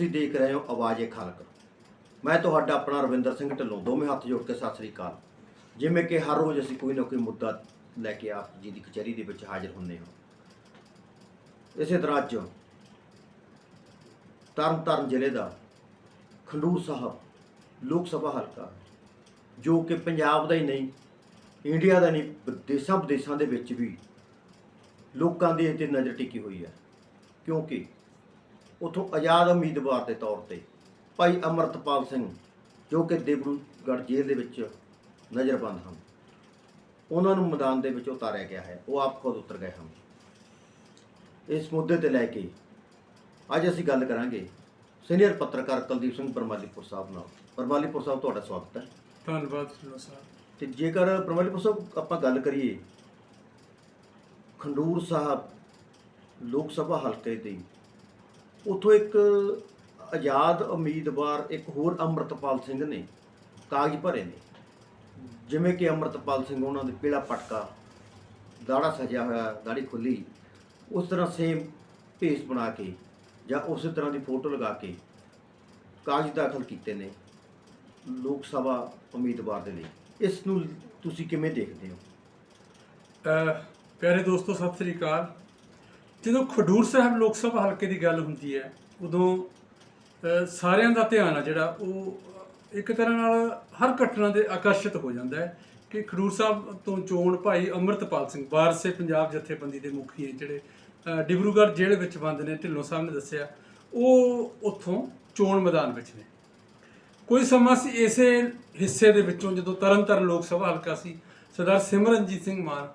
ਤੁਸੀਂ ਦੇਖ ਰਹੇ ਹੋ ਆਵਾਜ਼ ਏ ਖਲਕ। ਮੈਂ ਤੁਹਾਡਾ ਆਪਣਾ ਰਵਿੰਦਰ ਸਿੰਘ ਢਿੱਲੋਂ, ਦੋਵੇਂ ਹੱਥ ਜੋੜ ਕੇ ਸਤਿ ਸ੍ਰੀ ਅਕਾਲ। ਜਿਵੇਂ ਕਿ ਹਰ ਰੋਜ਼ ਅਸੀਂ ਕੋਈ ਨਾ ਕੋਈ ਮੁੱਦਾ ਲੈ ਕੇ ਆਪ ਜੀ ਦੀ ਕਚਹਿਰੀ ਦੇ ਵਿੱਚ ਹਾਜ਼ਰ ਹੁੰਦੇ ਹਾਂ। ਇਸੇ ਤਰ੍ਹਾਂ ਅੱਜ ਤਰਨਤਾਰਨ ਜ਼ਿਲ੍ਹੇ ਦਾ ਖੰਡੂਰ ਸਾਹਿਬ ਲੋਕ ਸਭਾ ਹਲਕਾ, ਜੋ ਕਿ ਪੰਜਾਬ ਦਾ ਹੀ ਨਹੀਂ, ਇੰਡੀਆ ਦਾ ਨਹੀਂ ਦੇਸ਼ਾਂ ਵਿਦੇਸ਼ਾਂ ਦੇ ਵਿੱਚ ਵੀ ਲੋਕਾਂ ਦੀ ਇਹ ਤੇ ਨਜ਼ਰ ਟਿਕੀ ਹੋਈ ਹੈ। ਕਿਉਂਕਿ ਉਥੋਂ ਆਜ਼ਾਦ ਉਮੀਦਵਾਰ ਦੇ ਤੌਰ ਤੇ ਭਾਈ ਅਮਰਤਪਾਲ ਸਿੰਘ ਜੋ ਕਿ ਦੇਵਰੂਗੜ੍ਹ ਜੇਲ੍ਹ ਦੇ ਵਿੱਚ ਨਜ਼ਰਬੰਦ ਹਨ। ਉਹਨਾਂ ਨੂੰ ਮੈਦਾਨ ਦੇ ਵਿੱਚ ਉਤਾਰਿਆ ਗਿਆ ਹੈ। ਉਹ ਆਪ ਖੁਦ ਉਤਰ ਗਏ ਹਨ। ਇਸ ਮੁੱਦੇ ਤੇ ਲੈ ਕੇ ਅੱਜ ਅਸੀਂ ਗੱਲ ਕਰਾਂਗੇ ਸੀਨੀਅਰ ਪੱਤਰਕਾਰ ਕੁਲਦੀਪ ਸਿੰਘ ਪਰਮਾਲੀਪੁਰ ਸਾਹਿਬ ਨਾਲ। ਪਰਮਾਲੀਪੁਰ ਸਾਹਿਬ ਤੁਹਾਡਾ ਸਵਾਗਤ ਹੈ। ਧੰਨਵਾਦ ਸਾਹਿਬ ਤੇ ਜੇਕਰ ਪਰਮਾਲੀਪੁਰ ਸਾਹਿਬ ਆਪਾਂ ਗੱਲ ਕਰੀਏ ਖੰਡੂਰ ਸਾਹਿਬ ਲੋਕ ਸਭਾ ਹਲਕੇ ਦੀ ਉਥੋਂ ਇੱਕ ਆਜ਼ਾਦ ਉਮੀਦਵਾਰ, ਇੱਕ ਹੋਰ ਅੰਮ੍ਰਿਤਪਾਲ ਸਿੰਘ ਨੇ ਕਾਗਜ਼ ਭਰੇ ਨੇ। ਜਿਵੇਂ ਕਿ ਅੰਮ੍ਰਿਤਪਾਲ ਸਿੰਘ ਉਹਨਾਂ ਦੇ ਪੀਲਾ ਪਟਕਾ ਦਾੜਾ ਸਜਿਆ ਹੋਇਆ, ਦਾੜੀ ਖੁੱਲੀ, ਉਸ ਤਰ੍ਹਾਂ ਸੇਮ ਭੇਸ ਬਣਾ ਕੇ ਜਾਂ ਉਸੇ ਤਰ੍ਹਾਂ ਦੀ ਫੋਟੋ ਲਗਾ ਕੇ ਕਾਗਜ਼ ਦਾਖਲ ਕੀਤੇ ਨੇ ਲੋਕ ਸਭਾ ਉਮੀਦਵਾਰ ਦੇ ਲਈ। ਇਸ ਨੂੰ ਤੁਸੀਂ ਕਿਵੇਂ ਦੇਖਦੇ ਹੋ? ਪਿਆਰੇ ਦੋਸਤੋ, ਸਤਿ ਸ੍ਰੀ ਅਕਾਲ। ਜਦੋਂ ਖਡੂਰ ਸਾਹਿਬ ਲੋਕ ਸਭਾ ਹਲਕੇ ਦੀ ਗੱਲ ਹੁੰਦੀ ਹੈ, ਉਦੋਂ ਸਾਰਿਆਂ ਦਾ ਧਿਆਨ ਆ ਜਿਹੜਾ, ਉਹ ਇੱਕ ਤਰ੍ਹਾਂ ਨਾਲ ਹਰ ਘਟਨਾ ਦੇ ਆਕਰਸ਼ਿਤ ਹੋ ਜਾਂਦਾ ਹੈ ਕਿ ਖਡੂਰ ਸਾਹਿਬ ਤੋਂ ਚੋਣ ਭਾਈ ਅਮਰਤਪਾਲ ਸਿੰਘ ਵਾਰਸੇ ਪੰਜਾਬ ਜਥੇਬੰਦੀ ਦੇ ਮੁਖੀ ਹੈ ਜਿਹੜੇ ਡਿਬਰੂਗੜ੍ਹ ਜੇਲ੍ਹ ਵਿੱਚ ਬੰਦ ਨੇ, ਢਿੱਲੋਂ ਸਾਹਿਬ ਨੇ ਦੱਸਿਆ, ਉਹ ਉੱਥੋਂ ਚੋਣ ਮੈਦਾਨ ਵਿੱਚ ਨੇ। ਕੋਈ ਸਮਾਂ ਸੀ ਇਸੇ ਹਿੱਸੇ ਦੇ ਵਿੱਚੋਂ ਜਦੋਂ ਤਰਨਤਾਰਨ ਲੋਕ ਸਭਾ ਹਲਕਾ ਸੀ, ਸਰਦਾਰ ਸਿਮਰਨਜੀਤ ਸਿੰਘ ਮਾਨ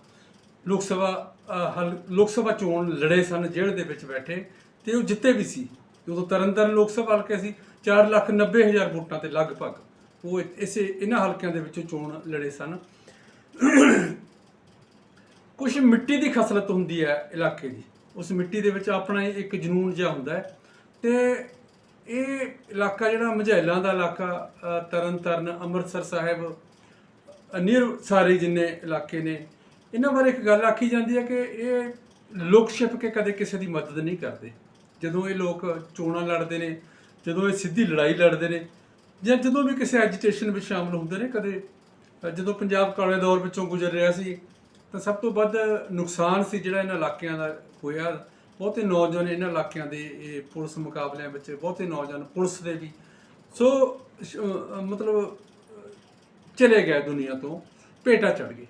ਲੋਕ ਸਭਾ ਹਲ ਲੋਕ ਸਭਾ ਚੋਣ ਲੜੇ ਸਨ ਜੇਲ੍ਹ ਦੇ ਵਿੱਚ ਬੈਠੇ ਤੇ ਉਹ ਜਿੱਤੇ ਵੀ ਸੀ। ਜਦੋਂ ਤਰਨਤਾਰਨ ਲੋਕ ਸਭਾ ਹਲਕੇ ਸੀ 4 ਲੱਖ 90 ਹਜ਼ਾਰ ਵੋਟਾਂ ਤੇ ਲਗਭਗ ਉਹ ਇ- ਇਸੇ ਇਹਨਾਂ ਹਲਕਿਆਂ ਦੇ ਵਿੱਚੋਂ ਚੋਣ ਲੜੇ ਸਨ। ਕੁਝ ਮਿੱਟੀ ਦੀ ਖਸਲਤ ਹੁੰਦੀ ਹੈ ਇਲਾਕੇ ਦੀ। ਉਸ ਮਿੱਟੀ ਦੇ ਵਿੱਚ ਆਪਣਾ ਹੀ ਇੱਕ ਜਨੂਨ ਜਿਹਾ ਹੁੰਦਾ ਹੈ। ਤੇ ਇਹ ਇਲਾਕਾ ਜਿਹੜਾ ਮਝੈਲਾਂ ਦਾ ਇਲਾਕਾ ਅ, ਤਰਨਤਾਰਨ ਅੰਮ੍ਰਿਤਸਰ ਸਾਹਿਬ ਨੀਰ ਸਾਰੇ ਜਿੰਨੇ ਇਲਾਕੇ ਨੇ ਇਹਨਾਂ ਬਾਰੇ ਇੱਕ ਗੱਲ ਆਖੀ ਜਾਂਦੀ ਹੈ ਕਿ ਇਹ ਲੋਕ ਛਿਪ ਕੇ ਕਦੇ ਕਿਸੇ ਦੀ ਮਦਦ ਨਹੀਂ ਕਰਦੇ। ਜਦੋਂ ਇਹ ਲੋਕ ਚੋਣਾਂ ਲੜਦੇ ਨੇ, ਜਦੋਂ ਇਹ ਸਿੱਧੀ ਲੜਾਈ ਲੜਦੇ ਨੇ, ਜਾਂ ਜਦੋਂ ਵੀ ਕਿਸੇ ਐਜੀਟੇਸ਼ਨ ਵਿੱਚ ਸ਼ਾਮਲ ਹੁੰਦੇ ਨੇ, ਕਦੇ, ਜਦੋਂ ਪੰਜਾਬ ਕਾਲੇ ਦੌਰ ਵਿੱਚੋਂ ਗੁਜ਼ਰ ਰਿਹਾ ਸੀ, ਤਾਂ ਸਭ ਤੋਂ ਵੱਧ ਨੁਕਸਾਨ ਸੀ ਜਿਹੜਾ ਇਹਨਾਂ ਇਲਾਕਿਆਂ ਦਾ ਹੋਇਆ। ਬਹੁਤੇ ਨੌਜਵਾਨ ਇਹਨਾਂ ਇਲਾਕਿਆਂ ਦੇ ਇਹ ਪੁਲਿਸ ਮੁਕਾਬਲਿਆਂ ਵਿੱਚ, ਬਹੁਤੇ ਨੌਜਵਾਨ ਪੁਲਿਸ ਦੇ ਵੀ। ਸੋ ਮਤਲਬ, ਚਲੇ ਗਏ ਦੁਨੀਆ ਤੋਂ, ਭੇਟਾ ਚੜ ਗਏ।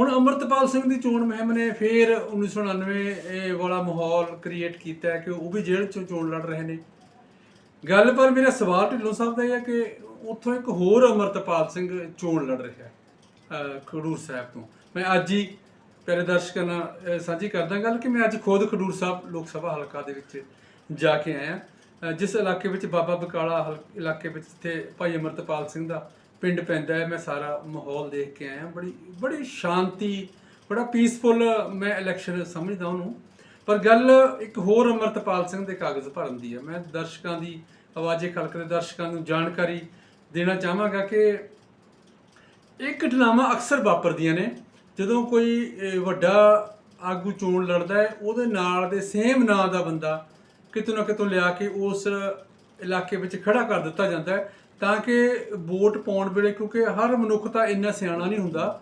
ਹੁਣ ਅਮਰਤਪਾਲ ਸਿੰਘ ਦੀ ਚੋਣ ਮੁਹਿੰਮ ਨੇ ਫੇਰ 1999 ਇਹ ਵਾਲਾ ਮਾਹੌਲ ਕ੍ਰੀਏਟ ਕੀਤਾ ਕਿ ਉਹ ਵੀ ਜੇਲ੍ਹ ਚੋਂ ਚੋਣ ਲੜ ਰਹੇ ਨੇ। ਗੱਲ ਪਰ ਮੇਰਾ ਸਵਾਲ ਢਿੱਲੋਂ ਸਾਹਿਬ ਦਾ ਇਹ ਹੈ ਕਿ ਉੱਥੋਂ ਇੱਕ ਹੋਰ ਅਮਰਤਪਾਲ ਸਿੰਘ ਚੋਣ ਲੜ ਰਿਹਾ ਹੈ ਖਡੂਰ ਸਾਹਿਬ ਤੋਂ। ਮੈਂ ਅੱਜ ਹੀ ਪਿਆਰੇ ਦਰਸ਼ਕਾਂ ਨਾਲ ਸਾਂਝੀ ਕਰਦਾ ਗੱਲ ਕਿ ਮੈਂ ਅੱਜ ਖੁਦ ਖਡੂਰ ਸਾਹਿਬ ਲੋਕ ਸਭਾ ਹਲਕਾ ਦੇ ਵਿੱਚ ਜਾ ਕੇ ਆਇਆ। ਜਿਸ ਇਲਾਕੇ ਵਿੱਚ ਬਾਬਾ ਬਕਾਲਾ ਹਲ- ਇਲਾਕੇ ਵਿੱਚ ਜਿੱਥੇ ਭਾਈ ਅਮਰਤਪਾਲ ਸਿੰਘ ਦਾ ਪਿੰਡ ਪੈਂਦਾ ਹੈ, ਮੈਂ ਸਾਰਾ ਮਾਹੌਲ ਦੇਖ ਕੇ ਆਇਆ। ਬੜੀ ਬੜੀ ਸ਼ਾਂਤੀ, ਬੜਾ ਪੀਸਫੁਲ ਮੈਂ ਇਲੈਕਸ਼ਨ ਸਮਝਦਾ ਉਹਨੂੰ। ਪਰ ਗੱਲ ਇੱਕ ਹੋਰ ਅਮਰਤਪਾਲ ਸਿੰਘ ਦੇ ਕਾਗਜ਼ ਭਰਨ ਦੀ ਹੈ ਮੈਂ ਦਰਸ਼ਕਾਂ ਦੀ ਆਵਾਜ਼ੇ ਖਲਕ ਦੇ ਦਰਸ਼ਕਾਂ ਨੂੰ ਜਾਣਕਾਰੀ ਦੇਣਾ ਚਾਹਾਂਗਾ ਕਿ ਇਹ ਘਟਨਾਵਾਂ ਅਕਸਰ ਵਾਪਰਦੀਆਂ ਨੇ। ਜਦੋਂ ਕੋਈ ਵੱਡਾ ਆਗੂ ਚੋਣ ਲੜਦਾ ਹੈ, ਉਹਦੇ ਨਾਲ ਦੇ ਸੇਮ ਨਾਂ ਦਾ ਬੰਦਾ ਕਿਤੋਂ ਨਾ ਕਿਤੋਂ ਲਿਆ ਕੇ ਉਸ ਇਲਾਕੇ ਵਿੱਚ ਖੜਾ ਕਰ ਦਿੱਤਾ ਜਾਂਦਾ ਹੈ। ਤਾਂ ਕਿ ਵੋਟ ਪਾਉਣ ਵੇਲੇ ਕਿਉਂਕਿ ਹਰ ਮਨੁੱਖ ਤਾਂ ਇੰਨਾ ਸਿਆਣਾ ਨਹੀਂ ਹੁੰਦਾ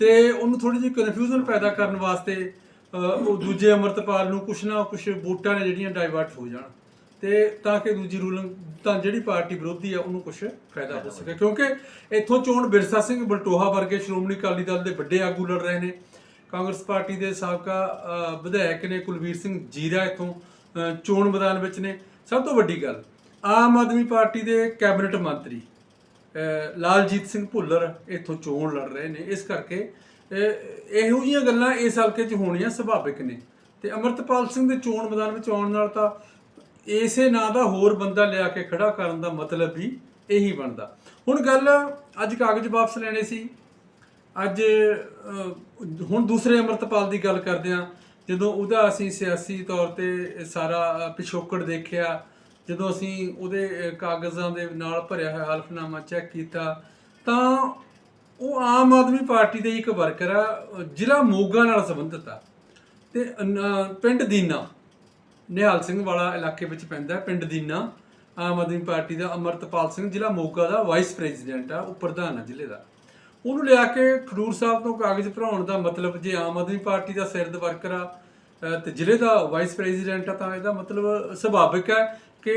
ਤੇ ਉਹਨੂੰ ਥੋੜੀ ਜਿਹੀ ਕਨਫਿਊਜ਼ਨ ਪੈਦਾ ਕਰਨ ਵਾਸਤੇ ਉਹ ਦੂਜੇ ਅਮਰਤਪਾਲ ਨੂੰ ਕੁਛ ਨਾ ਕੁਛ ਵੋਟਾਂ ਨੇ ਜਿਹੜੀਆਂ ਡਾਈਵਰਟ ਹੋ ਜਾਣ। ਤੇ ਤਾਂ ਕਿ ਦੂਜੀ ਰੂਲਿੰਗ ਤਾਂ ਜਿਹੜੀ ਪਾਰਟੀ ਵਿਰੋਧੀ ਆ ਉਹਨੂੰ ਕੁਝ ਫਾਇਦਾ ਹੋ ਸਕੇ। ਕਿਉਂਕਿ ਇੱਥੋਂ ਚੋਣ ਬਿਰਸਾ ਸਿੰਘ ਬਲਟੋਹਾ ਵਰਗੇ ਸ਼੍ਰੋਮਣੀ ਅਕਾਲੀ ਦਲ ਦੇ ਵੱਡੇ ਆਗੂ ਲੜ ਰਹੇ ਨੇ। ਕਾਂਗਰਸ ਪਾਰਟੀ ਦੇ ਸਾਬਕਾ ਵਿਧਾਇਕ ਨੇ ਕੁਲਵੀਰ ਸਿੰਘ ਜੀਰਾ ਇੱਥੋਂ ਚੋਣ ਮੈਦਾਨ ਵਿੱਚ ਨੇ। ਸਭ ਤੋਂ ਵੱਡੀ ਗੱਲ ਆਮ ਆਦਮੀ ਪਾਰਟੀ ਦੇ ਕੈਬਨਿਟ ਮੰਤਰੀ ਲਾਲਜੀਤ ਸਿੰਘ ਭੁੱਲਰ ਇੱਥੋਂ ਚੋਣ ਲੜ ਰਹੇ ਨੇ। ਇਸ ਕਰਕੇ ਇਹੋ ਜਿਹੀਆਂ ਗੱਲਾਂ ਇਸ ਹਲਕੇ 'ਚ ਹੋਣੀਆਂ ਸੁਭਾਵਿਕ ਨੇ। ਤੇ ਅਮਰਤਪਾਲ ਸਿੰਘ ਦੇ ਚੋਣ ਮੈਦਾਨ ਵਿੱਚ ਆਉਣ ਨਾਲ ਤਾਂ ਇਸੇ ਨਾਂ ਦਾ ਹੋਰ ਬੰਦਾ ਲਿਆ ਕੇ ਖੜਾ ਕਰਨ ਦਾ ਮਤਲਬ ਵੀ ਇਹੀ ਬਣਦਾ। ਹੁਣ ਗੱਲ ਅੱਜ ਕਾਗਜ਼ ਵਾਪਸ ਲੈਣੇ ਸੀ। ਅੱਜ ਹੁਣ ਦੂਸਰੇ ਅਮਰਤਪਾਲ ਦੀ ਗੱਲ ਕਰਦੇ ਆ ਜਦੋਂ ਉਹਦਾ ਅਸੀਂ ਸਿਆਸੀ ਤੌਰ ਤੇ ਸਾਰਾ ਪਿਛੋਕੜ ਦੇਖਿਆ ਜਦੋਂ ਅਸੀਂ ਉਹਦੇ ਕਾਗਜ਼ਾਂ ਦੇ ਨਾਲ ਭਰਿਆ ਹੋਇਆ ਹਲਫਨਾਮਾ ਚੈੱਕ ਕੀਤਾ ਤਾਂ ਉਹ ਆਮ ਆਦਮੀ ਪਾਰਟੀ ਦੇ ਇੱਕ ਵਰਕਰ ਆ ਜ਼ਿਲ੍ਹਾ ਮੋਗਾ ਨਾਲ ਸੰਬੰਧਿਤ ਆ। ਤੇ ਪਿੰਡ ਦੀਨਾ ਨਿਹਾਲ ਸਿੰਘ ਵਾਲਾ ਇਲਾਕੇ ਵਿੱਚ ਪੈਂਦਾ ਪਿੰਡ ਦੀਨਾ। ਆਮ ਆਦਮੀ ਪਾਰਟੀ ਦਾ ਅਮਰਤਪਾਲ ਸਿੰਘ ਜ਼ਿਲ੍ਹਾ ਮੋਗਾ ਦਾ ਵਾਈਸ ਪ੍ਰੈਜ਼ੀਡੈਂਟ ਆ ਉਹ ਪ੍ਰਧਾਨ ਆ ਜ਼ਿਲ੍ਹੇ ਦਾ। ਉਹਨੂੰ ਲਿਆ ਕੇ ਖਡੂਰ ਸਾਹਿਬ ਤੋਂ ਕਾਗਜ਼ ਭਰਾਉਣ ਦਾ ਮਤਲਬ ਜੇ ਆਮ ਆਦਮੀ ਪਾਰਟੀ ਦਾ ਸਿਰਦ ਵਰਕਰ ਆ ਅ, ਤੇ ਜ਼ਿਲ੍ਹੇ ਦਾ ਵਾਈਸ ਪ੍ਰੈਜ਼ੀਡੈਂਟ ਆ ਤਾਂ ਇਹਦਾ ਮਤਲਬ ਸੁਭਾਵਿਕ ਹੈ ਕਿ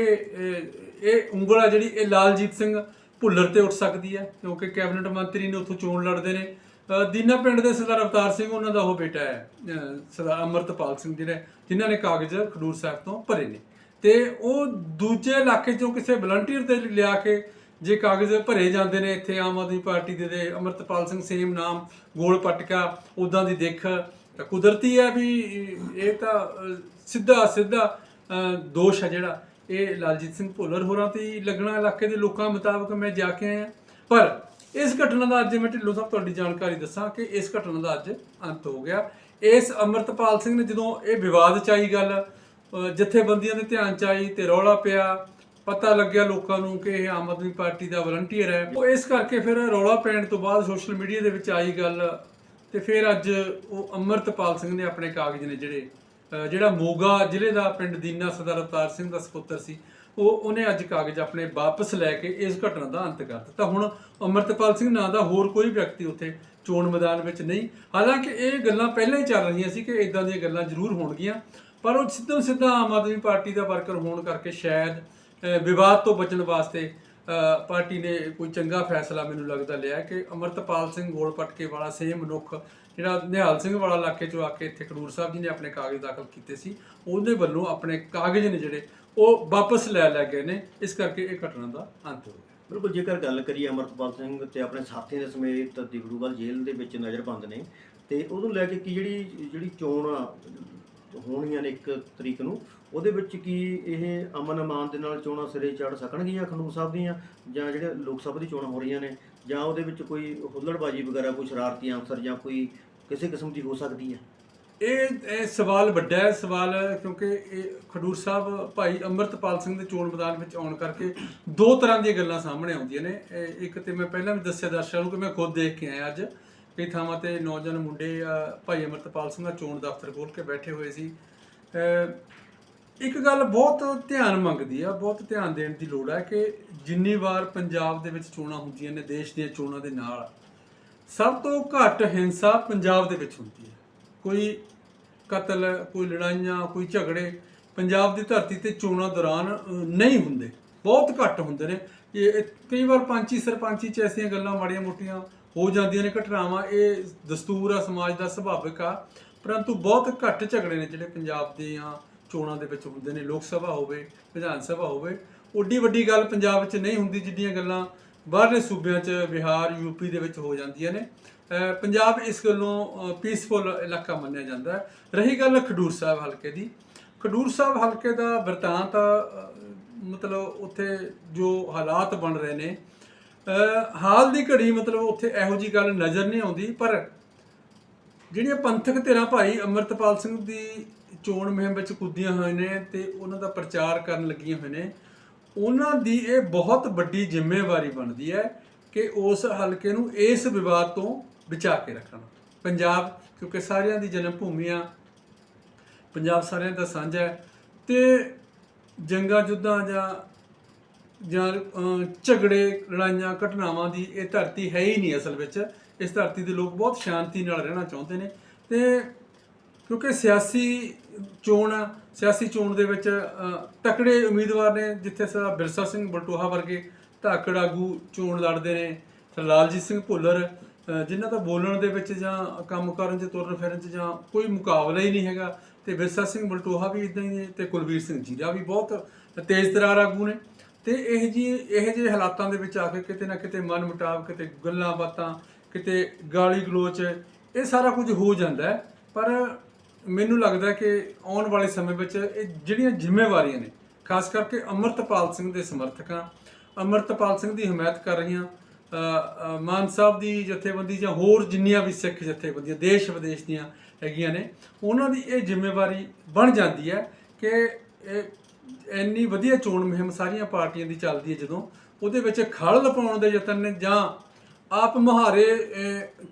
ਇਹ- ਉਂਗਲ ਆ ਜਿਹੜੀ ਇਹ ਲਾਲਜੀਤ ਸਿੰਘ ਭੁੱਲਰ ਤੇ ਉੱਠ ਸਕਦੀ ਹੈ ਕਿਉਂਕਿ ਕੈਬਨਿਟ ਮੰਤਰੀ ਨੇ ਉੱਥੋਂ ਚੋਣ ਲੜਦੇ ਨੇ। ਦੀਨਾ ਪਿੰਡ ਦੇ ਸਰਦਾਰ ਅਵਤਾਰ ਸਿੰਘ ਉਹਨਾਂ ਦਾ ਉਹ ਬੇਟਾ ਹੈ ਅ, ਸਰਦਾਰ ਅਮਰਤਪਾਲ ਸਿੰਘ ਜਿਹੜੇ ਜਿਨ੍ਹਾਂ ਨੇ ਕਾਗਜ਼ ਖਡੂਰ ਸਾਹਿਬ ਤੋਂ ਭਰੇ ਨੇ। ਤੇ ਉਹ ਦੂਜੇ ਇਲਾਕੇ ਚੋਂ ਕਿਸੇ ਵਲੰਟੀਅਰ ਤੇ ਲਿਆ ਕੇ ਜੇ ਕਾਗਜ਼ ਭਰੇ ਜਾਂਦੇ ਨੇ ਇੱਥੇ ਆਮ ਆਦਮੀ ਪਾਰਟੀ ਦੇ ਦੇ ਅਮਰਤਪਾਲ ਸਿੰਘ ਸੇਮ ਨਾਮ ਗੋਲ ਪਟਕਾ ਉਦਾਂ ਦੀ ਦੇਖ ਤਾਂ ਕੁਦਰਤੀ ਹੈ ਵੀ ਇਹ ਤਾਂ ਸਿੱਧਾ ਸਿੱਧਾ ਦੋਸ਼ ਹੈ ਜਿਹੜਾ। ਇਹ ਲਾਲਜੀਤ ਸਿੰਘ ਭੁੱਲਰ ਹੋਰਾਂ ਤੇ ਹੀ ਲੱਗਣਾ ਇਲਾਕੇ ਦੇ ਲੋਕਾਂ ਮੁਤਾਬਕ ਮੈਂ ਜਾ ਕੇ ਆਇਆ। ਪਰ ਇਸ ਘਟਨਾ ਦਾ ਅੱਜ ਮੈਂ ਢਿੱਲੋਂ ਸਾਹਿਬ ਤੁਹਾਡੀ ਜਾਣਕਾਰੀ ਦੱਸਾਂ ਕਿ ਇਸ ਘਟਨਾ ਦਾ ਅੱਜ ਅੰਤ ਹੋ ਗਿਆ। ਇਸ ਅਮਰਤਪਾਲ ਸਿੰਘ ਨੇ ਜਦੋਂ ਇਹ ਵਿਵਾਦ ਚ ਆਈ ਗੱਲ ਅ, ਜਥੇਬੰਦੀਆਂ ਦੇ ਧਿਆਨ ਚ ਆਈ ਤੇ ਰੌਲਾ ਪਿਆ ਪਤਾ ਲੱਗਿਆ ਲੋਕਾਂ ਨੂੰ ਕਿ ਇਹ ਆਮ ਆਦਮੀ ਪਾਰਟੀ ਦਾ ਵਲੰਟੀਅਰ ਹੈ। ਉਹ ਇਸ ਕਰਕੇ ਫਿਰ ਰੌਲਾ ਪੈਣ ਤੋਂ ਬਾਅਦ ਸੋਸ਼ਲ ਮੀਡੀਆ ਦੇ ਵਿੱਚ ਆਈ ਗੱਲ ਤੇ ਫਿਰ ਅੱਜ ਉਹ ਅਮਰਤਪਾਲ ਸਿੰਘ ਨੇ ਆਪਣੇ ਕਾਗਜ਼ ਨੇ ਜਿਹੜੇ ਜਿਹੜਾ ਮੋਗਾ ਜ਼ਿਲ੍ਹੇ ਦਾ ਪਿੰਡ ਦੀਨਾ ਸਰਦਾਰ ਅਵਤਾਰ ਸਿੰਘ ਦਾ ਸੁਪੁੱਤਰ ਸੀ, ਉਹ ਉਹਨੇ ਅੱਜ ਕਾਗਜ਼ ਆਪਣੇ ਵਾਪਸ ਲੈ ਕੇ ਇਸ ਘਟਨਾ ਦਾ ਅੰਤ ਕਰ ਦਿੱਤਾ। ਹੁਣ ਅਮਰਤਪਾਲ ਸਿੰਘ ਨਾਂ ਦਾ ਹੋਰ ਕੋਈ ਵਿਅਕਤੀ ਉੱਥੇ ਚੋਣ ਮੈਦਾਨ ਵਿੱਚ ਨਹੀਂ। ਹਾਲਾਂਕਿ ਇਹ ਗੱਲਾਂ ਪਹਿਲਾਂ ਹੀ ਚੱਲ ਰਹੀਆਂ ਸੀ ਕਿ ਇਦਾਂ ਦੀਆਂ ਗੱਲਾਂ ਜ਼ਰੂਰ ਹੋਣਗੀਆਂ, ਪਰ ਉਹ ਸਿੱਧਾ ਸਿੱਧਾ ਆਮ ਆਦਮੀ ਪਾਰਟੀ ਦਾ ਵਰਕਰ ਹੋਣ ਕਰਕੇ ਸ਼ਾਇਦ ਵਿਵਾਦ ਤੋਂ ਬਚਣ ਵਾਸਤੇ ਪਾਰਟੀ ਨੇ ਕੋਈ ਚੰਗਾ ਫੈਸਲਾ ਮੈਨੂੰ ਲੱਗਦਾ ਲਿਆ ਕਿ ਅਮਰਤਪਾਲ ਸਿੰਘ ਗੋਲ ਪਟਕੇ ਵਾਲਾ ਸੇਮ ਮਨੁੱਖ ਜਿਹੜਾ ਨਿਹਾਲ ਸਿੰਘ ਵਾਲਾ ਇਲਾਕੇ ਚੋਂ ਆ ਕੇ ਇੱਥੇ ਖਡੂਰ ਸਾਹਿਬ ਜੀ ਨੇ ਆਪਣੇ ਕਾਗਜ਼ ਦਾਖਲ ਕੀਤੇ ਸੀ, ਉਹਦੇ ਵੱਲੋਂ ਆਪਣੇ ਕਾਗਜ਼ ਨੇ ਜਿਹੜੇ, ਉਹ ਵਾਪਸ ਲੈ ਲੈ ਗਏ ਨੇ, ਇਸ ਕਰਕੇ ਇਹ ਘਟਨਾ ਦਾ ਅੰਤ ਹੋ ਗਿਆ। ਬਿਲਕੁਲ, ਜੇਕਰ ਗੱਲ ਕਰੀਏ ਅਮਰਤਪਾਲ ਸਿੰਘ ਤੇ ਆਪਣੇ ਸਾਥੀਆਂ ਦੇ ਸਮੇਤ ਦਿਬੜੂਗੜ੍ਹ ਜੇਲ੍ਹ ਦੇ ਵਿੱਚ ਨਜ਼ਰਬੰਦ ਨੇ, ਤੇ ਉਹਨੂੰ ਲੈ ਕੇ ਕੀ ਜਿਹੜੀ ਜਿਹੜੀ ਚੋਣ ਹੋਣੀਆਂ ਨੇ ਇੱਕ ਤਰੀਕ ਨੂੰ, ਉਹਦੇ ਵਿੱਚ ਕੀ ਇਹ ਅਮਨ ਅਮਾਨ ਦੇ ਨਾਲ ਚੋਣਾਂ ਸਿਰੇ ਚੜ ਸਕਣਗੀਆਂ ਖੰਡੂਰ ਸਾਹਿਬ ਦੀਆਂ, ਜਾਂ ਜਿਹੜੇ ਲੋਕ ਸਭਾ ਦੀ ਚੋਣਾਂ ਹੋ ਰਹੀਆਂ ਨੇ ਜਾਂ ਉਹਦੇ ਵਿੱਚ ਕੋਈ ਹੁੱਲੜਬਾਜੀ ਵਗੈਰਾ, ਕੋਈ ਸ਼ਰਾਰਤੀ ਅਨਸਰ ਜਾਂ ਕੋਈ ਕਿਸੇ ਕਿਸਮ ਦੀ ਹੋ ਸਕਦੀ ਹੈ? ਇਹ ਇਹ ਸਵਾਲ ਵੱਡਾ ਹੈ, ਸਵਾਲ ਕਿਉਂਕਿ ਇਹ ਖਡੂਰ ਸਾਹਿਬ ਭਾਈ ਅੰਮ੍ਰਿਤਪਾਲ ਸਿੰਘ ਦੇ ਚੋਣ ਮੈਦਾਨ ਵਿੱਚ ਆਉਣ ਕਰਕੇ ਦੋ ਤਰ੍ਹਾਂ ਦੀਆਂ ਗੱਲਾਂ ਸਾਹਮਣੇ ਆਉਂਦੀਆਂ ਨੇ। ਇੱਕ ਤੇ ਮੈਂ ਪਹਿਲਾਂ ਵੀ ਦੱਸਿਆ ਦਰਸ਼ਕਾਂ ਨੂੰ ਕਿ ਮੈਂ ਖੁਦ ਦੇਖ ਕੇ ਆਇਆ ਅੱਜ। ਕਈ ਥਾਵਾਂ ਤੇ ਨੌਜਵਾਨ ਮੁੰਡੇ, ਭਾਈ ਅੰਮ੍ਰਿਤਪਾਲ ਸਿੰਘ ਦਾ ਚੋਣ ਦਫ਼ਤਰ ਖੋਲ ਕੇ ਬੈਠੇ ਹੋਏ ਸੀ। ਇੱਕ ਗੱਲ ਬਹੁਤ ਧਿਆਨ ਮੰਗਦੀ ਆ, ਬਹੁਤ ਧਿਆਨ ਦੇਣ ਦੀ ਲੋੜ ਹੈ ਕਿ ਜਿੰਨੀ ਵਾਰ ਪੰਜਾਬ ਦੇ ਵਿੱਚ ਚੋਣਾਂ ਹੁੰਦੀਆਂ ਨੇ, ਦੇਸ਼ ਦੀਆਂ ਚੋਣਾਂ ਦੇ ਨਾਲ, ਸਭ ਤੋਂ ਘੱਟ ਹਿੰਸਾ ਪੰਜਾਬ ਦੇ ਵਿੱਚ ਹੁੰਦੀ ਹੈ। ਕੋਈ ਕਤਲ, ਕੋਈ ਲੜਾਈਆਂ, ਕੋਈ ਝਗੜੇ ਪੰਜਾਬ ਦੀ ਧਰਤੀ ਤੇ ਚੋਣਾਂ ਦੌਰਾਨ ਨਹੀਂ ਹੁੰਦੇ। ਬਹੁਤ ਘੱਟ ਹੁੰਦੇ ਨੇ। ਇਹ ਇਹ ਕਈ ਵਾਰ ਪੰਚੀ ਸਰਪੰਚੀ ਚ ਐਸੀਆਂ ਗੱਲਾਂ ਮਾੜੀਆਂ ਮੋਟੀਆਂ ਹੋ ਜਾਂਦੀਆਂ ਨੇ, ਘਟਨਾਵਾਂ, ਇਹ ਦਸਤੂਰ ਆ, ਸਮਾਜ ਦਾ ਸੁਭਾਵਿਕ ਆ, ਪਰੰਤੂ ਬਹੁਤ ਘੱਟ ਝਗੜੇ ਨੇ ਜਿਹੜੇ ਪੰਜਾਬ ਦੀਆਂ ਚੋਣਾਂ ਦੇ ਵਿੱਚ ਹੁੰਦੇ ਨੇ, ਲੋਕ ਸਭਾ ਹੋਵੇ, ਵਿਧਾਨ ਸਭਾ ਹੋਵੇ, ਓਡੀ ਵੱਡੀ ਗੱਲ ਪੰਜਾਬ ਵਿੱਚ ਨਹੀਂ ਹੁੰਦੀ ਜਿੱਡੀਆਂ ਗੱਲਾਂ ਬਾਹਰਲੇ ਸੂਬਿਆਂ 'ਚ ਬਿਹਾਰ ਯੂਪੀ ਦੇ ਵਿੱਚ ਹੋ ਜਾਂਦੀਆਂ ਨੇ। ਪੰਜਾਬ ਇਸ ਗੱਲੋਂ ਪੀਸਫੁਲ ਇਲਾਕਾ ਮੰਨਿਆ ਜਾਂਦਾ ਹੈ। ਰਹੀ ਗੱਲ ਖਡੂਰ ਸਾਹਿਬ ਹਲਕੇ ਦੀ। ਖਡੂਰ ਸਾਹਿਬ ਹਲਕੇ ਦਾ ਵਰਤਾਂਤ ਮਤਲਬ ਉੱਥੇ ਜੋ ਹਾਲਾਤ ਬਣ ਰਹੇ ਨੇ ਹਾਲ ਦੀ ਘੜੀ ਮਤਲਬ ਉੱਥੇ ਇਹੋ ਜੀ ਗੱਲ ਨਜ਼ਰ ਨਹੀਂ ਆਉਂਦੀ, ਪਰ ਜਿਹੜੀਆਂ ਪੰਥਕ ਧਿਰਾਂ ਭਾਈ ਅਮਰਤਪਾਲ ਸਿੰਘ ਦੀ ਚੋਣ ਮੁਹਿੰਮ ਵਿੱਚ ਕੁੱਦੀਆਂ ਹੋਏ ਨੇ ਤੇ ਉਹਨਾਂ ਦਾ ਪ੍ਰਚਾਰ ਕਰਨ ਲੱਗੀਆਂ ਹੋਏ ਨੇ। ਉਹਨਾਂ ਦੀ ਇਹ ਬਹੁਤ ਵੱਡੀ ਜ਼ਿੰਮੇਵਾਰੀ ਬਣਦੀ ਹੈ ਕਿ ਉਸ ਹਲਕੇ ਨੂੰ ਇਸ ਵਿਵਾਦ ਤੋਂ ਬਚਾ ਕੇ ਰੱਖਣਾ। ਪੰਜਾਬ, ਕਿਉਂਕਿ ਸਾਰਿਆਂ ਦੀ ਜਨਮ ਭੂਮੀ ਆ, ਪੰਜਾਬ ਸਾਰਿਆਂ ਦਾ ਸਾਂਝਾ ਹੈ ਤੇ ਜੰਗਾਂ ਜੁੱਦਾਂ ਜਾਂ ਜਾਂ ਝਗੜੇ, ਲੜਾਈਆਂ, ਘਟਨਾਵਾਂ ਦੀ ਇਹ ਧਰਤੀ ਹੈ ਹੀ ਨਹੀਂ ਅਸਲ ਵਿੱਚ। ਇਸ ਧਰਤੀ ਦੇ ਲੋਕ ਬਹੁਤ ਸ਼ਾਂਤੀ ਨਾਲ ਰਹਿਣਾ ਚਾਹੁੰਦੇ ਨੇ ਤੇ ਕਿਉਂਕਿ ਸਿਆਸੀ ਚੋਣ ਆ, ਸਿਆਸੀ ਚੋਣ ਦੇ ਵਿੱਚ ਤਕੜੇ ਉਮੀਦਵਾਰ ਨੇ ਜਿੱਥੇ ਸਰ ਬਿਰਸਾ ਸਿੰਘ ਬਲਟੋਹਾ ਵਰਗੇ ਧਾਕੜ ਆਗੂ ਚੋਣ ਲੜਦੇ ਨੇ ਲਾਲਜੀਤ ਸਿੰਘ ਭੁੱਲਰ ਅਹ, ਜਿਨ੍ਹਾਂ ਦਾ ਬੋਲਣ ਦੇ ਵਿੱਚ ਜਾਂ ਕੰਮ ਕਰਨ 'ਚ ਤੁਰਨ ਫਿਰਨ 'ਚ ਜਾਂ ਕੋਈ ਮੁਕਾਬਲਾ ਹੀ ਨਹੀਂ ਹੈਗਾ ਤੇ ਵਿਰਸਾ ਸਿੰਘ ਬਲਟੋਹਾ ਵੀ ਇਦਾਂ ਹੀ ਨੇ ਤੇ ਕੁਲਵੀਰ ਸਿੰਘ ਜੀਰਾ ਵੀ ਬਹੁਤ ਤੇਜ਼ ਤਰਾਰ ਆਗੂ ਨੇ। ਤੇ ਇਹ ਜੀ ਇਹ ਜਿਹੇ ਹਾਲਾਤਾਂ ਦੇ ਵਿੱਚ ਆ ਕੇ ਕਿਤੇ ਨਾ ਕਿਤੇ ਮਨ ਮੁਟਾਵ ਕਿਤੇ ਗੱਲਾਂ ਬਾਤਾਂ ਕਿਤੇ ਗਾਲੀ ਗਲੋਚ ਇਹ ਸਾਰਾ ਕੁਝ ਹੋ ਜਾਂਦਾ ਪਰ ਮੈਨੂੰ ਲੱਗਦਾ ਕਿ ਆਉਣ ਵਾਲੇ ਸਮੇਂ ਵਿੱਚ ਇਹ ਜਿਹੜੀਆਂ ਜ਼ਿੰਮੇਵਾਰੀਆਂ ਨੇ, ਖਾਸ ਕਰਕੇ ਅਮਰਤਪਾਲ ਸਿੰਘ ਦੇ ਸਮਰਥਕਾਂ, ਅਮਰਤਪਾਲ ਸਿੰਘ ਦੀ ਹਮਾਇਤ ਕਰ ਰਹੀਆਂ ਮਾਨ ਸਾਹਿਬ ਦੀ ਜਥੇਬੰਦੀ ਜਾਂ ਹੋਰ ਜਿੰਨੀਆਂ ਵੀ ਸਿੱਖ ਜਥੇਬੰਦੀਆਂ, ਦੇਸ਼ ਵਿਦੇਸ਼ ਦੀਆਂ ਹੈਗੀਆਂ ਨੇ, ਉਹਨਾਂ ਦੀ ਇਹ ਜ਼ਿੰਮੇਵਾਰੀ ਬਣ ਜਾਂਦੀ ਹੈ ਕਿ ਇਹ ਇੰਨੀ ਵਧੀਆ ਚੋਣ ਮੁਹਿੰਮ ਸਾਰੀਆਂ ਪਾਰਟੀਆਂ ਦੀ ਚੱਲਦੀ ਹੈ ਜਦੋਂ ਉਹਦੇ ਵਿੱਚ ਖਲ ਪਾਉਣ ਦੇ ਯਤਨ ਨੇ ਜਾਂ ਆਪ ਮੁਹਾਰੇ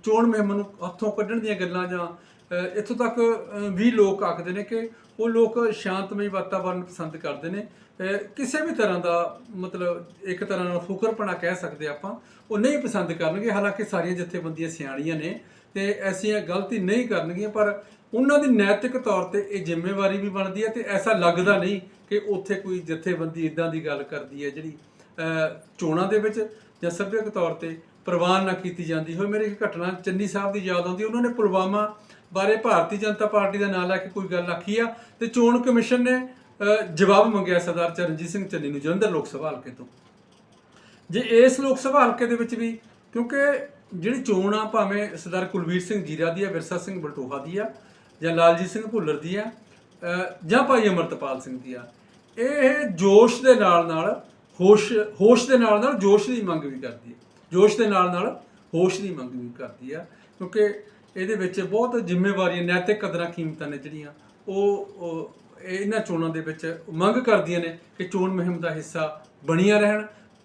ਚੋਣ ਮੁਹਿੰਮ ਨੂੰ ਹੱਥੋਂ ਕੱਢਣ ਦੀਆਂ ਗੱਲਾਂ ਜਾਂ ਇੱਥੋਂ ਤੱਕ ਵੀ ਲੋਕ ਆਖਦੇ ਨੇ ਕਿ ਉਹ ਲੋਕ ਸ਼ਾਂਤਮਈ ਵਾਤਾਵਰਣ ਪਸੰਦ ਕਰਦੇ ਨੇ। ਕਿਸੇ ਵੀ ਤਰ੍ਹਾਂ ਦਾ ਮਤਲਬ ਇੱਕ ਤਰ੍ਹਾਂ ਨਾਲ ਫੁਕਰਪਣਾ ਕਹਿ ਸਕਦੇ ਆਪਾਂ, ਉਹ ਨਹੀਂ ਪਸੰਦ ਕਰਨਗੇ। ਹਾਲਾਂਕਿ ਸਾਰੀਆਂ ਜਥੇਬੰਦੀਆਂ ਸਿਆਣੀਆਂ ਨੇ ਤੇ ਐਸੀਆਂ ਗਲਤੀ ਨਹੀਂ ਕਰਨਗੀਆਂ, ਪਰ ਉਹਨਾਂ ਦੀ ਨੈਤਿਕ ਤੌਰ ਤੇ ਇਹ ਜ਼ਿੰਮੇਵਾਰੀ ਵੀ ਬਣਦੀ ਹੈ ਤੇ ਐਸਾ ਲੱਗਦਾ ਨਹੀਂ ਕਿ ਉੱਥੇ ਕੋਈ ਜਥੇਬੰਦੀ ਇਦਾਂ ਦੀ ਗੱਲ ਕਰਦੀ ਹੈ ਜਿਹੜੀ ਚੋਣਾਂ ਦੇ ਵਿੱਚ ਜਾਂ ਸੱਭਿਅਕ ਤੌਰ ਤੇ ਪ੍ਰਵਾਨ ਨਾ ਕੀਤੀ ਜਾਂਦੀ ਹੋਵੇ। ਮੇਰੇ ਇੱਕ ਘਟਨਾ ਚੰਨੀ ਸਾਹਿਬ ਦੀ ਯਾਦ ਆਉਂਦੀ, ਉਹਨਾਂ ਨੇ ਪੁਲਵਾਮਾ ਬਾਰੇ ਭਾਰਤੀ ਜਨਤਾ ਪਾਰਟੀ ਦਾ ਨਾਂ ਲੈ ਕੇ ਕੋਈ ਗੱਲ ਆਖੀ ਆ ਤੇ ਚੋਣ ਕਮਿਸ਼ਨ ਨੇ ਜਵਾਬ ਮੰਗਿਆ ਸਰਦਾਰ ਚਰਨਜੀਤ ਸਿੰਘ ਚੰਨੀ ਨੂੰ ਜਲੰਧਰ ਲੋਕ ਸਭਾ ਹਲਕੇ ਤੋਂ। ਜੇ ਇਸ ਲੋਕ ਸਭਾ ਹਲਕੇ ਦੇ ਵਿੱਚ ਵੀ, ਕਿਉਂਕਿ ਜਿਹੜੀ ਚੋਣ ਆ ਭਾਵੇਂ ਸਰਦਾਰ ਕੁਲਵੀਰ ਸਿੰਘ ਜੀਰਾ ਦੀ ਆ, ਵਿਰਸਾ ਸਿੰਘ ਬਲਟੋਹਾ ਦੀ ਆ, ਜਾਂ ਲਾਲਜੀਤ ਸਿੰਘ ਭੁੱਲਰ ਦੀ ਆ ਜਾਂ ਭਾਈ ਅਮਰਤਪਾਲ ਸਿੰਘ ਦੀ ਆ, ਇਹ ਜੋਸ਼ ਦੇ ਨਾਲ ਨਾਲ ਹੋਸ਼ ਹੋਸ਼ ਦੇ ਨਾਲ ਨਾਲ ਜੋਸ਼ ਦੀ ਮੰਗ ਵੀ ਕਰਦੀ ਹੈ ਜੋਸ਼ ਦੇ ਨਾਲ ਨਾਲ ਹੋਸ਼ ਦੀ ਮੰਗ ਵੀ ਕਰਦੀ ਆ, ਕਿਉਂਕਿ ਇਹਦੇ ਵਿੱਚ ਬਹੁਤ ਜ਼ਿੰਮੇਵਾਰੀਆਂ ਨੈਤਿਕ ਕਦਰਾਂ ਕੀਮਤਾਂ ਨੇ ਜਿਹੜੀਆਂ ਉਹ ਉਹ ਇਹਨਾਂ ਚੋਣਾਂ ਦੇ ਵਿੱਚ ਮੰਗ ਕਰਦੀਆਂ ਨੇ ਕਿ ਚੋਣ ਮੁਹਿੰਮ ਦਾ ਹਿੱਸਾ ਬਣੀਆਂ ਰਹਿਣ,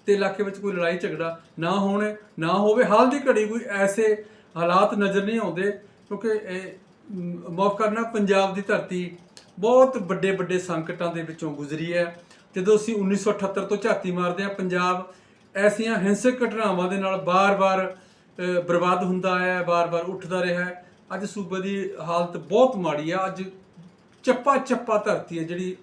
ਤੇ ਇਲਾਕੇ ਵਿੱਚ ਕੋਈ ਲੜਾਈ ਝਗੜਾ ਨਾ ਹੋਣੇ, ਨਾ ਹੋਵੇ। ਹਾਲ ਦੀ ਘੜੀ ਕੋਈ ਐਸੇ ਹਾਲਾਤ ਨਜ਼ਰ ਨਹੀਂ ਆਉਂਦੇ, ਕਿਉਂਕਿ ਇਹ ਮਾਫ ਕਰਨਾ, ਪੰਜਾਬ ਦੀ ਧਰਤੀ ਬਹੁਤ ਵੱਡੇ ਵੱਡੇ ਸੰਕਟਾਂ ਦੇ ਵਿੱਚੋਂ ਗੁਜ਼ਰੀ ਹੈ। ਜਦੋਂ ਅਸੀਂ 1978 ਤੋਂ ਝਾਤੀ ਮਾਰਦੇ ਹਾਂ, ਪੰਜਾਬ ਐਸੀਆਂ ਹਿੰਸਕ ਘਟਨਾਵਾਂ ਦੇ ਨਾਲ ਬਾਰ-ਬਾਰ ਬਰਬਾਦ ਹੁੰਦਾ ਆਇਆ ਹੈ ਬਾਰ-ਬਾਰ ਉੱਠਦਾ ਰਿਹਾ ਹੈ। ਅੱਜ ਸੂਬੇ ਦੀ ਹਾਲਤ ਬਹੁਤ ਮਾੜੀ ਆ ਅੱਜ ਚੱਪਾ ਚੱਪਾ ਧਰਤੀ ਹੈ ਜਿਹੜੀ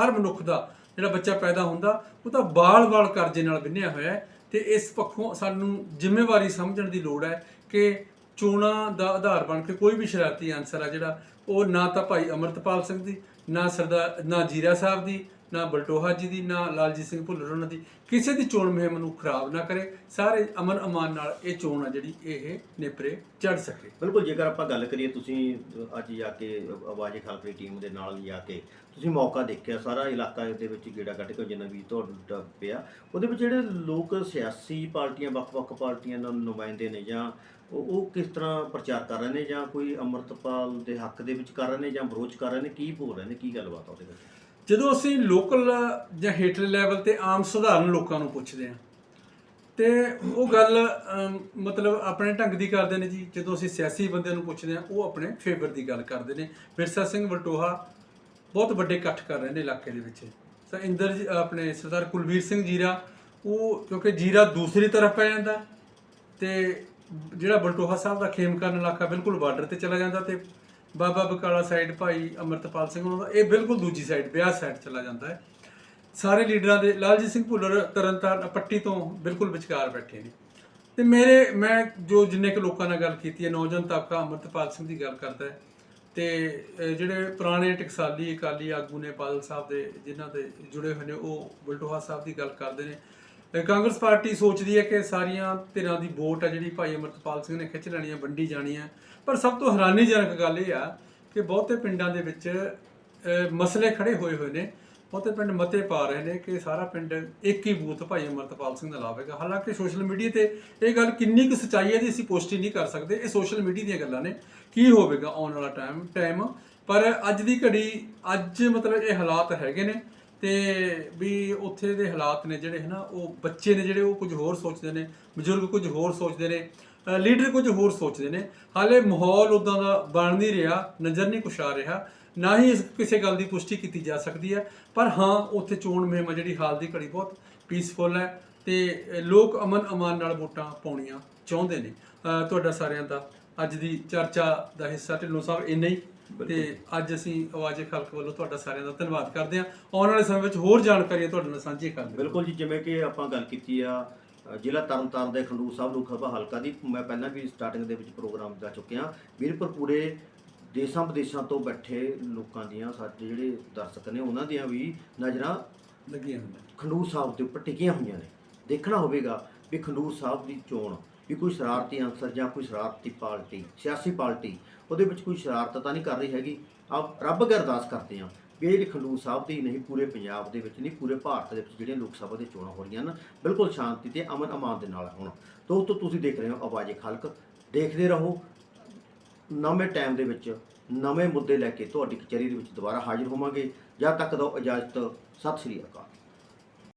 ਹਰ ਮਨੁੱਖ ਦਾ ਜਿਹੜਾ ਬੱਚਾ ਪੈਦਾ ਹੁੰਦਾ, ਉਹ ਤਾਂ ਬਾਲ-ਬਾਲ ਕਰਜ਼ੇ ਨਾਲ ਬਿੰਨਿਆ ਹੋਇਆ ਹੈ ਤੇ ਇਸ ਪੱਖੋਂ ਸਾਨੂੰ ਜ਼ਿੰਮੇਵਾਰੀ ਸਮਝਣ ਦੀ ਲੋੜ ਹੈ ਕਿ ਚੋਣਾਂ ਦਾ ਆਧਾਰ ਬਣ ਕੇ ਕੋਈ ਵੀ ਸ਼ਰਾਰਤੀ ਆਨਸਰ ਆ ਜਿਹੜਾ, ਉਹ ਨਾ ਤਾਂ ਭਾਈ ਅਮਰਤਪਾਲ ਸਿੰਘ ਦੀ, ਨਾ ਸਰਦਾਰ, ਨਾ ਜੀਰਾ ਸਾਹਿਬ ਦੀ ਨਾ ਬਲਟੋਹਾ ਜੀ ਦੀ, ਨਾ ਲਾਲਜੀਤ ਸਿੰਘ ਭੁੱਲਰ ਉਹਨਾਂ ਦੀ। ਕਿਸੇ ਦੀ ਚੋਣ ਮੁਹਿੰਮ ਨੂੰ ਖਰਾਬ ਨਾ ਕਰੇ। ਸਾਰੇ ਅਮਨ ਅਮਾਨ ਨਾਲ ਇਹ ਚੋਣ ਆ ਜਿਹੜੀ ਇਹ ਨੇਪਰੇ ਚੜ ਸਕੇ। ਬਿਲਕੁਲ, ਜੇਕਰ ਆਪਾਂ ਗੱਲ ਕਰੀਏ ਤੁਸੀਂ ਅੱਜ ਜਾ ਕੇ ਆਵਾਜ਼ੇ ਖਲਕ ਦੀ ਟੀਮ ਦੇ ਨਾਲ ਜਾ ਕੇ ਤੁਸੀਂ ਮੌਕਾ ਦੇਖਿਆ, ਸਾਰਾ ਇਲਾਕਾ ਦੇ ਵਿੱਚ ਗੇੜਾ ਕੱਢ ਕੇ ਜਿੰਨਾ ਵੀ ਤੁਹਾਡਾ ਪਿਆ, ਉਹਦੇ ਵਿੱਚ ਜਿਹੜੇ ਲੋਕ ਸਿਆਸੀ ਪਾਰਟੀਆਂ, ਵੱਖ-ਵੱਖ ਪਾਰਟੀਆਂ ਦੇ ਨੁਮਾਇੰਦੇ ਨੇ ਜਾਂ ਉਹ ਕਿਸ ਤਰ੍ਹਾਂ ਪ੍ਰਚਾਰ ਕਰ ਰਹੇ ਨੇ ਜਾਂ ਕੋਈ ਅੰਮ੍ਰਿਤਪਾਲ ਦੇ ਹੱਕ ਦੇ ਵਿੱਚ ਕਰ ਰਹੇ ਨੇ ਜਾਂ ਵਿਰੋਧ ਕਰ ਰਹੇ ਨੇ, ਕੀ ਬੋਲ ਰਹੇ ਨੇ, ਕੀ ਗੱਲਬਾਤ ਆ ਉਹਦੇ ਵਿੱਚ? ਜਦੋਂ ਅਸੀਂ ਲੋਕਲ ਜਾਂ ਹੇਠਲੇ ਲੈਵਲ ਤੇ ਆਮ ਸਧਾਰਨ ਲੋਕਾਂ ਨੂੰ ਪੁੱਛਦੇ ਹਾਂ, ਤੇ ਉਹ ਗੱਲ ਮਤਲਬ ਆਪਣੇ ਢੰਗ ਦੀ ਕਰਦੇ ਨੇ ਜੀ। ਜਦੋਂ ਅਸੀਂ ਸਿਆਸੀ ਬੰਦਿਆਂ ਨੂੰ ਪੁੱਛਦੇ ਹਾਂ, ਉਹ ਆਪਣੇ ਫੇਵਰ ਦੀ ਗੱਲ ਕਰਦੇ ਨੇ। ਵਿਰਸਾ ਸਿੰਘ ਵਲਟੋਹਾ ਬਹੁਤ ਵੱਡੇ ਇਕੱਠ ਕਰ ਰਹੇ ਨੇ ਇਲਾਕੇ ਦੇ ਵਿੱਚ। ਸਰ ਇੰਦਰ ਜੀ- ਆਪਣੇ ਸਰਦਾਰ ਕੁਲਵੀਰ ਸਿੰਘ ਜੀਰਾ, ਉਹ ਕਿਉਂਕਿ ਜੀਰਾ ਦੂਸਰੀ ਤਰਫ ਪੈ ਜਾਂਦਾ, ਤੇ ਜਿਹੜਾ ਬਲਟੋਹਾ ਸਾਹਿਬ ਦਾ ਖੇਮਕਰਨ ਇਲਾਕਾ ਬਿਲਕੁਲ ਬਾਰਡਰ ਤੇ ਚਲਾ ਜਾਂਦਾ ਤੇ ਬਾਬਾ ਬਕਾਲਾ ਸਾਈਡ ਭਾਈ ਅਮਰਤਪਾਲ ਸਿੰਘ ਉਹਨਾਂ ਦਾ, ਇਹ ਬਿਲਕੁਲ ਦੂਜੀ ਸਾਈਡ ਬਿਆਸ ਸਾਈਡ ਚਲਾ ਜਾਂਦਾ ਹੈ। ਸਾਰੇ ਲੀਡਰਾਂ ਦੇ, ਲਾਲਜੀਤ ਸਿੰਘ ਭੁੱਲਰ, ਤਰਨਤਾਰਨ, ਪੱਟੀ ਤੋਂ ਬਿਲਕੁਲ ਵਿਚਕਾਰ ਬੈਠੇ ਨੇ। ਤੇ ਮੇਰੇ, ਮੈਂ ਜੋ ਜਿੰਨੇ ਕੁ ਲੋਕਾਂ ਨਾਲ ਗੱਲ ਕੀਤੀ ਹੈ, ਨੌਜਵਾਨ ਤਬਕਾ ਅਮਰਤਪਾਲ ਸਿੰਘ ਦੀ ਗੱਲ ਕਰਦਾ ਹੈ, ਤੇ ਜਿਹੜੇ ਪੁਰਾਣੇ ਟਕਸਾਲੀ, ਅਕਾਲੀ ਆਗੂ ਨੇ ਬਾਦਲ ਸਾਹਿਬ ਦੇ, ਜਿਨ੍ਹਾਂ ਦੇ ਜੁੜੇ ਹੋਏ ਨੇ, ਉਹ ਬਲਟੋਹਾ ਸਾਹਿਬ ਦੀ ਗੱਲ ਕਰਦੇ ਨੇ। ਕਾਂਗਰਸ ਪਾਰਟੀ ਸੋਚਦੀ ਹੈ ਕਿ ਸਾਰੀਆਂ ਧਿਰਾਂ ਦੀ ਵੋਟ ਆ ਜਿਹੜੀ ਭਾਈ ਅਮਰਤਪਾਲ ਸਿੰਘ ਨੇ ਖਿੱਚ ਲੈਣੀ ਹੈ, ਵੰਡੀ ਜਾਣੀ ਹੈ। ਪਰ ਸਭ ਤੋਂ ਹੈਰਾਨੀਜਨਕ ਗੱਲ ਇਹ ਆ ਕਿ ਬਹੁਤੇ ਪਿੰਡਾਂ ਦੇ ਵਿੱਚ ਮਸਲੇ ਖੜੇ ਹੋਏ ਹੋਏ ਨੇ। ਬਹੁਤੇ ਪਿੰਡ ਮਤੇ ਪਾ ਰਹੇ ਨੇ ਕਿ ਸਾਰਾ ਪਿੰਡ ਇੱਕ ਹੀ ਬੂਥ ਭਾਈ ਅਮਰਤਪਾਲ ਸਿੰਘ ਦਾ ਲਾਵੇਗਾ ਹਾਲਾਂਕਿ ਸੋਸ਼ਲ ਮੀਡੀਆ ਤੇ ਇਹ ਗੱਲ ਕਿੰਨੀ ਕੁ ਸੱਚਾਈ ਹੈ ਦੀ ਅਸੀਂ ਪੁਸ਼ਟੀ ਨਹੀਂ ਕਰ ਸਕਦੇ। ਇਹ ਸੋਸ਼ਲ ਮੀਡੀਆ ਦੀਆਂ ਗੱਲਾਂ ਨੇ। ਕੀ ਹੋਵੇਗਾ ਆਉਣ ਵਾਲਾ ਟਾਈਮ ਟਾਈਮ? ਪਰ ਅੱਜ ਦੀ ਘੜੀ, ਅੱਜ ਮਤਲਬ ਇਹ ਹਾਲਾਤ ਹੈਗੇ ਨੇ ਤੇ ਵੀ ਉੱਥੇ ਦੇ ਹਾਲਾਤ ਨੇ ਜਿਹੜੇ ਹਨਾ, ਉਹ ਬੱਚੇ ਨੇ ਜਿਹੜੇ, ਉਹ ਕੁਝ ਹੋਰ ਸੋਚਦੇ ਨੇ, ਬਜ਼ੁਰਗ ਕੁਝ ਹੋਰ ਸੋਚਦੇ ਨੇ। ਲੀਡਰ ਕੁਝ ਹੋਰ ਸੋਚਦੇ ਨੇ ਹਾਲੇ ਮਾਹੌਲ ਉਦਾਂ ਦਾ ਬਣ ਨਹੀਂ ਰਿਹਾ ਨਜ਼ਰ ਨਹੀਂ ਕੁਛ ਆ ਰਿਹਾ ਨਾ ਹੀ ਇਸ ਕਿਸੇ ਗੱਲ ਦੀ ਪੁਸ਼ਟੀ ਕੀਤੀ ਜਾ ਸਕਦੀ ਹੈ ਪਰ ਹਾਂ ਉੱਥੇ ਚੋਣ ਮੁਹਿੰਮ ਜਿਹੜੀ ਹਾਲ ਦੀ ਘੜੀ ਬਹੁਤ ਪੀਸਫੁਲ ਹੈ ਤੇ ਲੋਕ ਅਮਨ ਅਮਾਨ ਨਾਲ ਵੋਟਾਂ ਪਾਉਣੀਆਂ ਚਾਹੁੰਦੇ ਨੇ। ਤੁਹਾਡਾ ਸਾਰਿਆਂ ਦਾ ਅੱਜ ਦੀ ਚਰਚਾ ਦਾ ਹਿੱਸਾ ਢਿੱਲੋਂ ਸਾਹਿਬ ਇੰਨਾ ਹੀ। ਤੇ ਅੱਜ ਅਸੀਂ ਆਵਾਜ਼ੇ ਖਲਕ ਵੱਲੋਂ ਤੁਹਾਡਾ ਸਾਰਿਆਂ ਦਾ ਧੰਨਵਾਦ ਕਰਦੇ ਹਾਂ। ਆਉਣ ਵਾਲੇ ਸਮੇਂ ਵਿੱਚ ਹੋਰ ਜਾਣਕਾਰੀਆਂ ਤੁਹਾਡੇ ਨਾਲ ਸਾਂਝੀਆਂ ਕਰਾਂਗੇ। ਬਿਲਕੁਲ ਜੀ ਜਿਵੇਂ ਕਿ ਆਪਾਂ ਗੱਲ ਕੀਤੀ ਆ ਜ਼ਿਲ੍ਹਾ ਤਰਨਤਾਰਨ ਦੇ ਖੰਡੂਰ ਸਾਹਿਬ ਲੋਕ ਸਭਾ ਹਲਕਾ ਦੀ ਮੈਂ ਪਹਿਲਾਂ ਵੀ ਸਟਾਰਟਿੰਗ ਦੇ ਵਿੱਚ ਪ੍ਰੋਗਰਾਮ ਦਾ ਚੁੱਕਿਆ ਵੀਰਪੁਰ ਪੂਰੇ ਦੇਸ਼ਾਂ ਵਿਦੇਸ਼ਾਂ ਤੋਂ ਬੈਠੇ ਲੋਕਾਂ ਦੀਆਂ ਸਾਡੇ ਜਿਹੜੇ ਦਰਸ਼ਕ ਨੇ ਉਹਨਾਂ ਦੀਆਂ ਵੀ ਨਜ਼ਰਾਂ ਲੱਗੀਆਂ ਹੁੰਦੀਆਂ ਖੰਡੂਰ ਸਾਹਿਬ ਦੇ ਉੱਪਰ ਟਿਕੀਆਂ ਹੋਈਆਂ ਨੇ। ਦੇਖਣਾ ਹੋਵੇਗਾ ਵੀ ਖੰਡੂਰ ਸਾਹਿਬ ਦੀ ਚੋਣ ਵੀ ਕੋਈ ਸ਼ਰਾਰਤੀ ਅਨਸਰ ਜਾਂ ਕੋਈ ਸ਼ਰਾਰਤੀ ਪਾਰਟੀ ਸਿਆਸੀ ਪਾਰਟੀ ਉਹਦੇ ਵਿੱਚ ਕੋਈ ਸ਼ਰਾਰਤ ਤਾਂ ਨਹੀਂ ਕਰ ਰਹੀ ਹੈਗੀ। ਆਪ ਰੱਬ ਅੱਗੇ ਅਰਦਾਸ ਕਰਦੇ ਹਾਂ ਵੀ ਇਹ ਜਿਹੜੀ ਸਾਹਿਬ ਦੀ ਨਹੀਂ, ਪੂਰੇ ਪੰਜਾਬ ਦੇ ਵਿੱਚ ਨਹੀਂ, ਪੂਰੇ ਭਾਰਤ ਦੇ ਵਿੱਚ ਜਿਹੜੀਆਂ ਲੋਕ ਸਭਾ ਦੀਆਂ ਚੋਣਾਂ ਹੋ ਰਹੀਆਂ ਹਨ, ਬਿਲਕੁਲ ਸ਼ਾਂਤੀ ਤੇ ਅਮਨ ਅਮਾਨ ਦੇ ਨਾਲ ਹੋਣ। ਦੋਸਤੋ ਤੁਸੀਂ ਦੇਖ ਰਹੇ ਹੋ ਆਵਾਜ਼ੇ ਖਲਕ। ਦੇਖਦੇ ਰਹੋ, ਨਵੇਂ ਟਾਈਮ ਦੇ ਵਿੱਚ ਨਵੇਂ ਮੁੱਦੇ ਲੈ ਕੇ ਤੁਹਾਡੀ ਕਚਹਿਰੀ ਦੇ ਵਿੱਚ ਦੁਬਾਰਾ ਹਾਜ਼ਰ ਹੋਵਾਂਗੇ। ਜਦ ਤੱਕ ਦੋ ਇਜਾਜ਼ਤ, ਸਤਿ ਸ੍ਰੀ ਅਕਾਲ।